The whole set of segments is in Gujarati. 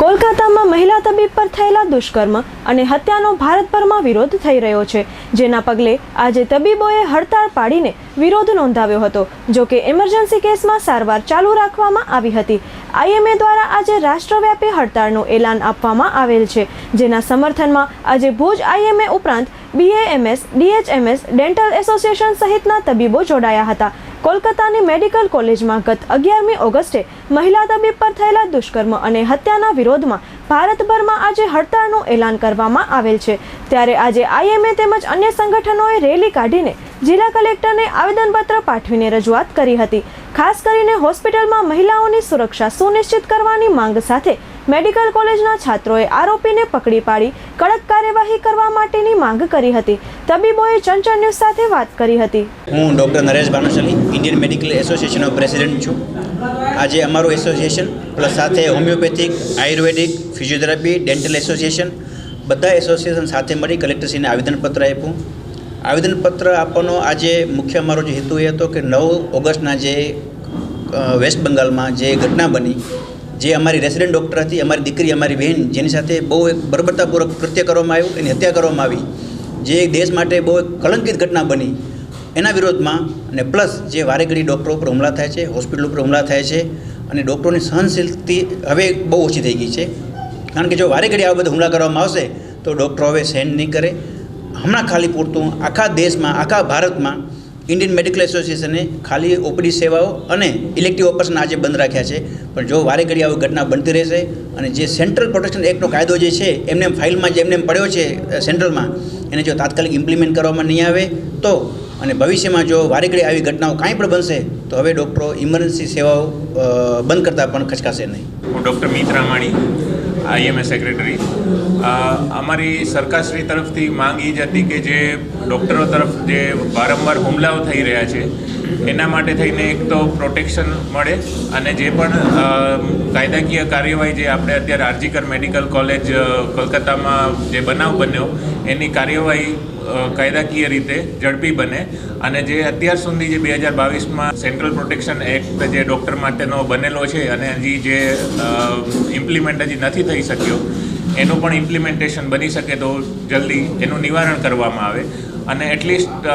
કોલકાતામાં મહિલા તબીબ પર થયેલા દુષ્કર્મ અને હત્યાનો ભારતભરમાં વિરોધ થઈ રહ્યો છે. જેના પગલે આજે તબીબોએ હડતાળ પાડીને વિરોધ નોંધાવ્યો હતો, જો કે ઇમરજન્સી કેસમાં સારવાર ચાલુ રાખવામાં આવી હતી. આઈએમએ દ્વારા આજે રાષ્ટ્રવ્યાપી હડતાળનું એલાન આપવામાં આવેલ છે, જેના સમર્થનમાં આજે ભુજ આઈએમએ ઉપરાંત બીએએમએસ, ડીએચએમએસ, ડેન્ટલ એસોસિએશન સહિતના તબીબો જોડાયા હતા. કોલકાતાની મેડિકલ કોલેજમાં ગત અગિયારમી ઓગસ્ટે મહિલા તબીબ પર થયેલા દુષ્કર્મ અને હત્યાના વિરોધમાં ભારતભરમાં આજે હડતાળનું એલાન કરવામાં આવેલ છે. ત્યારે આજે આઈએમએ તેમજ અન્ય સંગઠનોએ રેલી કાઢીને જિલ્લા કલેક્ટરને આવેદનપત્ર પાઠવીને રજૂઆત કરી હતી. ખાસ કરીને હોસ્પિટલમાં મહિલાઓની સુરક્ષા સુનિશ્ચિત કરવાની માંગ સાથે મેડિકલ કોલેજના છાત્રોએ આરોપીને પકડી પાડી, કડક કાર્યવાહી કરવા માટેની માંગ કરી હતી. તબીબોએ ચંચળ ન્યૂઝ સાથે વાત કરી હતી. હું doctor Naresh Bhanushali Indian medical એસોસિએશનનો president છું. આજે અમારું એસોસિએશન પ્લસ સાથે homeopathic, Ayurvedic, physiotherapy, dental association, બધા એસોસિએશન સાથે મળી કલેક્ટરશ્રીને આવેદનપત્ર આપ્યું. આવેદનપત્ર આપવાનો આજે મુખ્ય અમારો જે હેતુ એ હતો કે નવ ઓગસ્ટના જે વેસ્ટ બંગાળમાં જે ઘટના બની, જે અમારી રેસિડેન્ટ ડૉક્ટર હતી, અમારી દીકરી, અમારી બહેન, જેની સાથે બહુ એક બર્બરતાપૂર્વક કૃત્ય કરવામાં આવ્યું એની હત્યા કરવામાં આવી, જે દેશ માટે બહુ એક કલંકિત ઘટના બની. એના વિરોધમાં અને પ્લસ જે વારેઘડી ડૉક્ટરો ઉપર હુમલા થાય છે, હોસ્પિટલ ઉપર હુમલા થાય છે અને ડૉક્ટરોની સહનશીલતી હવે બહુ ઓછી થઈ ગઈ છે. કારણ કે જો વારેઘડી આવા બધા હુમલા કરવામાં આવશે, તો ડૉક્ટરો હવે સહન નહીં કરે. હમણાં ખાલી પૂરતું. આખા દેશમાં, આખા ભારતમાં ઇન્ડિયન મેડિકલ એસોસિએશને ખાલી ઓપીડી સેવાઓ અને ઇલેક્ટિવ ઓપરેશન આજે બંધ રાખ્યા છે. પણ જો વારે ઘડી આવી ઘટના બનતી રહેશે અને જે સેન્ટ્રલ પ્રોટેક્શન એક્ટનો કાયદો જે છે, એમને ફાઇલમાં જે એમને પડ્યો છે સેન્ટ્રલમાં એને જો તાત્કાલિક ઇમ્પ્લિમેન્ટ કરવામાં નહીં આવે, તો અને ભવિષ્યમાં જો વારે ઘડી આવી ઘટનાઓ કાંઈ પણ બનશે, તો હવે ડૉક્ટરો ઇમરજન્સી સેવાઓ બંધ કરતાં પણ ખચકાશે નહીં. હું doctor Mit Ramani. IMA secretary. અમારી સરકારશ્રી તરફથી માંગ એ જ હતી કે જે ડૉક્ટરો તરફ જે વારંવાર હુમલાઓ થઈ રહ્યા છે, એના માટે થઈને એક તો પ્રોટેક્શન મળે અને જે પણ કાયદાકીય કાર્યવાહી જે આપણે અત્યારે આરજીકર મેડિકલ કોલેજ કોલકાતામાં જે બનાવ બન્યો, એની કાર્યવાહી કાયદાકીય રીતે ઝડપી બને અને જે અત્યાર સુધી જે બે હજાર બાવીસમાં સેન્ટ્રલ પ્રોટેક્શન એક્ટ જે ડૉક્ટર માટેનો બનેલો છે અને હજી જે ઇમ્પ્લિમેન્ટ હજી નથી થઈ શક્યો, એનું પણ ઇમ્પ્લિમેન્ટેશન બની શકે તો જલ્દી એનું નિવારણ કરવામાં આવે. અને at least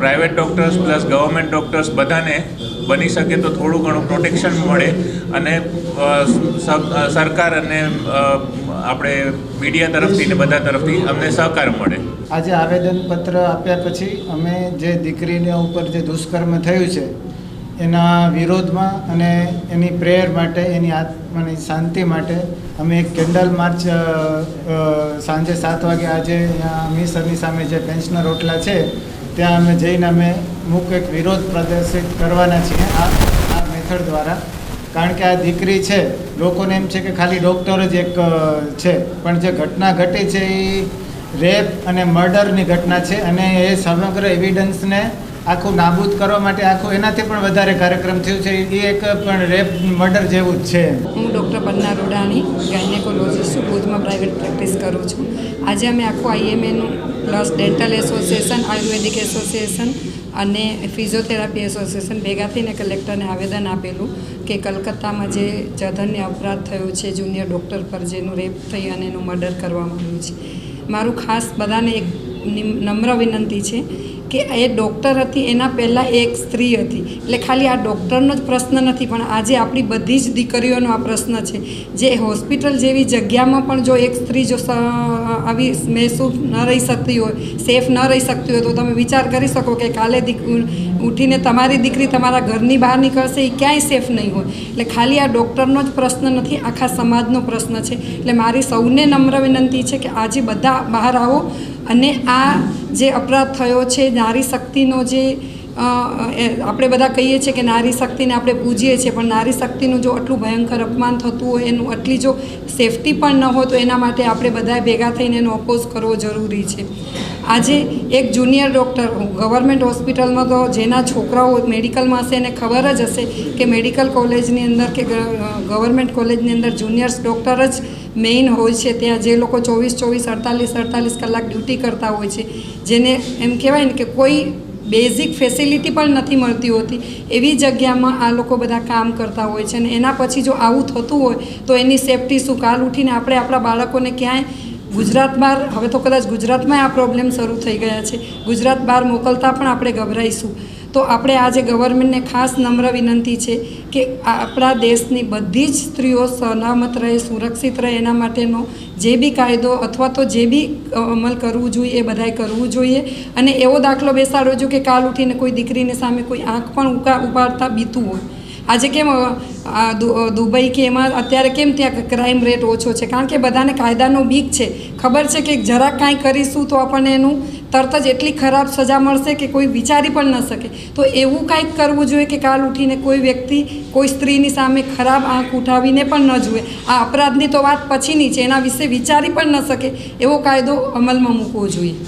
private doctors plus government doctors બધાને બની શકે તો થોડું ઘણું પ્રોટેક્શન મળે અને સરકાર અને આપણે મીડિયા તરફથી ને બધા તરફથી અમને સહકાર મળે. આજે આવેદનપત્ર આપ્યા પછી અમે જે દીકરીને ઉપર જે દુષ્કર્મ થયું છે, એના વિરોધમાં અને એની પ્રેયર માટે, એની આત્માની શાંતિ માટે અમે એક કેન્ડલ માર્ચ સાંજે સાત વાગે આજે અહીંયા અમીસરની સામે જે પેન્શનર રોટલા છે, ત્યાં અમે જઈને અમે અમુક એક વિરોધ પ્રદર્શિત કરવાના છીએ આ આ મેથડ દ્વારા. કારણ કે આ દીકરી છે, લોકોને એમ છે કે ખાલી ડૉક્ટર જ એક છે. પણ જે ઘટના ઘટી છે એ રેપ અને મર્ડરની ઘટના છે અને એ સમગ્ર એવિડન્સને આખું નાબૂદ કરવા માટે આખું એનાથી પણ વધારે કાર્યક્રમ થયું છે. એ એક પણ રેપ, મર્ડર જેવું જ છે. હું ડૉક્ટર પન્ના રોડાણી ગાયનેકોલોજીસ્ટ છું, ભુજમાં પ્રાઇવેટ પ્રેક્ટિસ કરું છું. આજે અમે આખું આઈએમએનું plus dental association Ayurvedic association અને ફિઝિયોથેરાપી એસોસિએશન ભેગા થઈને કલેક્ટરને આવેદન આપેલું કે કલકત્તામાં જે જધન્ય અપરાધ થયો છે જુનિયર ડૉક્ટર પર જેનું રેપ થઈ અને એનું મર્ડર કરવામાં આવ્યું છે. મારું ખાસ બધાને એક નમ્ર વિનંતી છે કે એ ડૉક્ટર હતી, એના પહેલાં એક સ્ત્રી હતી. એટલે ખાલી આ ડૉક્ટરનો જ પ્રશ્ન નથી, પણ આજે આપણી બધી જ દીકરીઓનો આ પ્રશ્ન છે. જે હોસ્પિટલ જેવી જગ્યામાં પણ જો એક સ્ત્રી જો આવી મહેસૂસ ન રહી શકતી હોય, સેફ ન રહી શકતી હોય, તો તમે વિચાર કરી શકો કે કાલે દીક ઉઠીને તમારી દીકરી તમારા ઘરની બહાર નીકળશે એ ક્યાંય સેફ નહીં હોય. એટલે ખાલી આ ડૉક્ટરનો જ પ્રશ્ન નથી, આખા સમાજનો પ્રશ્ન છે. એટલે મારી સૌને નમ્ર વિનંતી છે કે આજે બધા બહાર આવો અને આ જે અપરાધ થયો છે નારી શક્તિનો જે આપણે બધા કહીએ છીએ કે નારી શક્તિને આપણે પૂજીએ છીએ, પણ નારી શક્તિનું જો આટલું ભયંકર અપમાન થતું હોય, એનું આટલી જો સેફટી પણ ન હોય, તો એના માટે આપણે બધાએ ભેગા થઈને એનો અપોઝ કરવો જરૂરી છે. આજે એક જુનિયર ડૉક્ટર ગવર્મેન્ટ હોસ્પિટલમાં તો જેના છોકરાઓ મેડિકલમાં હશે, એને ખબર જ હશે કે મેડિકલ કોલેજની અંદર કે ગવર્મેન્ટ કોલેજની અંદર જુનિયર્સ ડૉક્ટર જ મેઇન હોય છે. ત્યાં જે લોકો ચોવીસ ચોવીસ અડતાલીસ અડતાલીસ કલાક ડ્યુટી કરતા હોય છે. જેને એમ કહેવાય ને કે કોઈ બેઝિક ફેસિલિટી પણ નથી મળતી હોતી. એવી જગ્યામાં આ લોકો બધા કામ કરતા હોય છે અને એના પછી જો આવું થતું હોય તો એની સેફટી શું? કાલ ઉઠીને આપણે આપણા બાળકોને ક્યાંય ગુજરાત બહાર હવે તો કદાચ ગુજરાતમાં આ પ્રોબ્લેમ શરૂ થઈ ગયા છે. ગુજરાત બહાર મોકલતા પણ આપણે ગભરાઈશું. તો આપણે આજે ગવર્મેન્ટને ખાસ નમ્ર વિનંતી છે કે આપણા દેશની બધી જ સ્ત્રીઓ સલામત રહે, સુરક્ષિત રહે એના માટેનો જે બી કાયદો અથવા તો જે બી અમલ કરવું જોઈએ એ બધાએ કરવું જોઈએ. અને એવો દાખલો બેસાડો જો કે કાલ ઉઠીને કોઈ દીકરીને સામે કોઈ આંખ પણ ઉકા, ઉપાડતા બીતું હોય. આજે કેમ દુબઈ કે એમાં અત્યારે કેમ ત્યાં ક્રાઇમ રેટ ઓછો છે? કારણ કે બધાને કાયદાનો બીક છે. ખબર છે કે જરાક કાંઈ કરીશું તો આપણને એનું તરત જ એટલી ખરાબ સજા મળશે કે કોઈ વિચારી પણ ન શકે. તો એવું કાંઈક કરવું જોઈએ કે કાલ ઉઠીને કોઈ વ્યક્તિ કોઈ સ્ત્રીની સામે ખરાબ આંખ ઉઠાવીને પણ ન જુએ. આ અપરાધની તો વાત પછીની છે, એના વિશે વિચારી પણ ન શકે. એવો કાયદો અમલમાં મૂકવો જોઈએ.